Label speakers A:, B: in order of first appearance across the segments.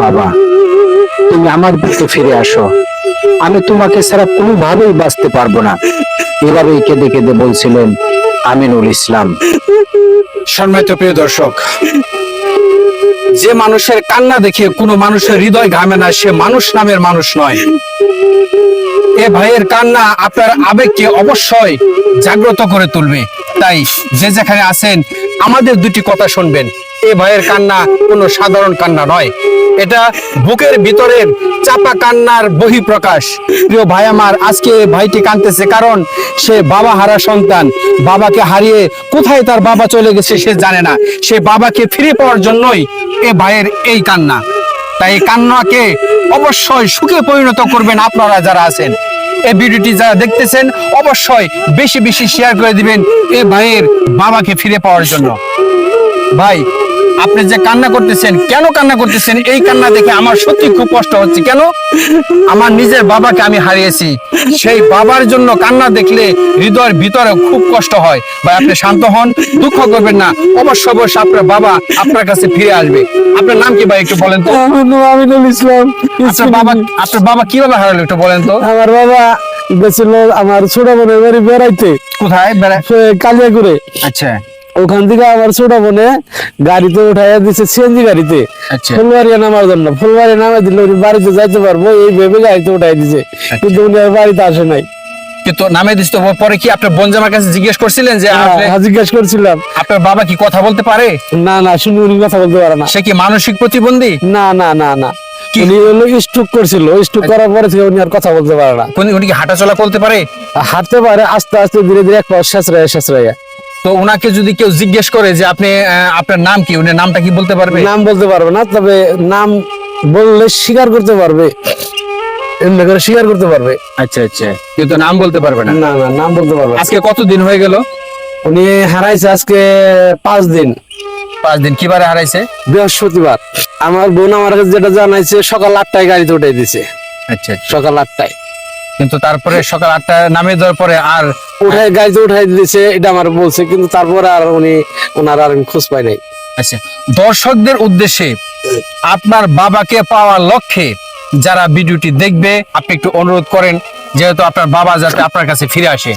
A: বাবা, তুমি আমার বুকে ফিরে আসো। আমি তোমাকে ছাড়া কোনোভাবেই বাঁচতে পারব না। এভাবেই কেঁদে কেঁদে বলছিলেন আমিনুল ইসলাম। সম্মানিত প্রিয় দর্শক, যে মানুষের কান্না দেখে কোনো মানুষের হৃদয় ঘামে না, সে মানুষ নামের মানুষ নয়। এ ভাইয়ের কান্না আপনার আবেগকে অবশ্যই জাগ্রত করে তুলবে। তাই যে যেখানে আছেন, আমাদের দুটি কথা শুনবেন। এ ভাইয়ের কান্না কোনো সাধারণ কান্না নয়। এটা বুকের ভিতরের চাপা কান্নার বহিঃপ্রকাশ। প্রিয় ভাই আমার, আজকে ভাইটি কাঁদতেছে কারণ সে বাবা হারা সন্তান। বাবাকে হারিয়ে কোথায় তার বাবা চলে গেছে সে জানে না। সে বাবাকে ফিরে পাওয়ার জন্যই এ ভাইয়ের এই কান্না। তাই এই কান্নাকে অবশ্যই সুখে পরিণত করবেন আপনারা যারা আছেন। এই ভিডিওটি যারা দেখতেছেন, অবশ্যই বেশি বেশি শেয়ার করে দিবেন এ ভাইয়ের বাবাকে ফিরে পাওয়ার জন্য। ভাই আপনি যে কান্না করতেছেন কেন কান্না করতেছেন? এই কান্না দেখে আমার সত্যি খুব কষ্ট হচ্ছে। কেন? আমার নিজের বাবাকে আমি হারিয়েছি। সেই বাবার জন্য কান্না দেখলে হৃদয়ের ভিতরে খুব কষ্ট হয়। ভাই আপনি শান্ত হন দুঃখ করবেন না। অবশ্যই অবশ্যই আপনার বাবা আপনার কাছে ফিরে আসবে। আপনার নাম কি ভাই একটু বলেন তো?
B: আমিনুল ইসলাম।
A: আপনার বাবা আপনার বাবা কীভাবে হারালো একটু বলেন তো?
B: আমার বাবা গেছিল আমার ছোট বোনের বাড়ি বেড়াইতে।
A: কোথায়? বেড়া
B: কালিয়া করে
A: আচ্ছা।
B: ওখান থেকে আমার ছোট বোনে গাড়িতে উঠাইয়া দিছে সিএনজি গাড়িতে।
A: আচ্ছা।
B: ফুলবাড়িয়া নামার জন্য। ফুলবাড়ি নামাই দিলে উনি বাড়িতে যাইতে পারব এই ভেবে গাড়িতে উঠাই দিছে। কিন্তু উনি আর বাড়িতে আসে নাই।
A: কিন্তু নামে দিস তো পরে কি আপনার বনজামার কাছে জিজ্ঞেস করছিলেন যে
B: হ্যাঁ, জিজ্ঞেস করছিলাম।
A: আপনার বাবা কি কথা বলতে পারে?
B: না না শুনি উনি কথা বলতে পারে না।
A: সে কি মানসিক প্রতিবন্ধী?
B: না না না না।
A: কি?
B: উনি হলো স্ট্রোক করছিল। স্ট্রোক করার পরে থেকে উনি আর কথা বলতে পারে না।
A: কোন- উনি কি হাঁটাচলা করতে পারে?
B: হাঁটতে পারে আস্তে আস্তে ধীরে ধীরে এক পাশ শেষরাইয়া শেষরাইয়া
A: তো ওনাকে যদি কেউ জিজ্ঞেস করে যে আপনি আপনার নাম কি উনি নামটা কি বলতে পারবে?
B: নাম বলতে পারবে না তবে নাম বললে স্বীকার করতে পারবে। এমনি করে স্বীকার করতে পারবে।
A: আচ্ছা আচ্ছা। কিন্তু নাম বলতে পারবে না?
B: না না নাম বলতে পারবে।
A: আজকে কতদিন হয়ে গেল?
B: উনি হারাইছে আজকে পাঁচ দিন।
A: পাঁচ দিন কিবারে হারাইছে?
B: বৃহস্পতিবার। আমার বোন আমার কাছে যেটা জানাইছে সকাল আটটায় গাড়িতে উঠাই দিছে।
A: আচ্ছা।
B: সকাল আটটায়।
A: কিন্তু তারপরে সকাল আটটা নামে দেওয়ার পরে আর
B: উঠাই গাড়িতে উঠাই দিয়েছে এটা আমার বলছে কিন্তু তারপরে আর উনি ওনার আর খোঁজ পাই নাই।
A: আচ্ছা দর্শকদের উদ্দেশ্যে আপনার বাবাকে পাওয়ার লক্ষ্যে যারা ভিডিওটি দেখবে আপনি একটু অনুরোধ করেন যেহেতু আপনার বাবা যাতে আপনার কাছে ফিরে আসে।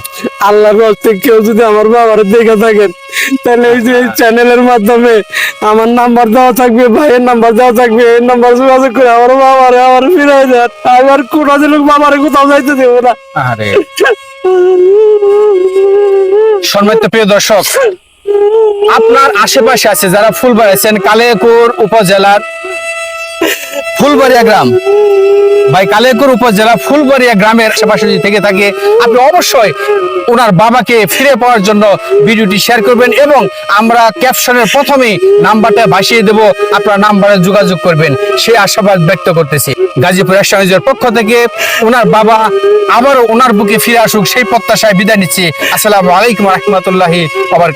B: আল্লাহর রক্তে কেউ যদি আমার বাবার দেখে থাকেন তাহলে এই যে চ্যানেলের মাধ্যমে আমার নাম্বার দেওয়া থাকবে ভাইয়ের নাম্বার দেওয়া থাকবে এই নাম্বার যোগাযোগ করে আমার বাবারে আমার ফিরে যান আমার কোনো লোক বাবারে কোথাও যাইতে দেবো না।
A: আরে সম্মানিত প্রিয় দর্শক আপনার আশেপাশে আছে যারা ফুলবাড়ি আছেন কালিয়াকুর উপজেলার ফুলবাড়িয়া গ্রাম। ভাই কালিয়াকুর উপজেলা ফুলবাড়িয়া গ্রামের আশেপাশে যদি থেকে থাকে, আপনি অবশ্যই ওনার বাবাকে ফিরে পাওয়ার জন্য ভিডিওটি শেয়ার করবেন এবং আমরা ক্যাপশনের প্রথমেই নাম্বারটা ভাসিয়ে দেব, আপনার নাম্বারে যোগাযোগ করবেন। সেই আশাবাদ ব্যক্ত করতেছি। গাজীপুর এক্সচেঞ্জের পক্ষ থেকে ওনার বাবা আবারও ওনার বুকে ফিরে আসুক, সেই প্রত্যাশায় বিদায় নিচ্ছি। আসসালামু আলাইকুম রহমতুল্লাহি আবার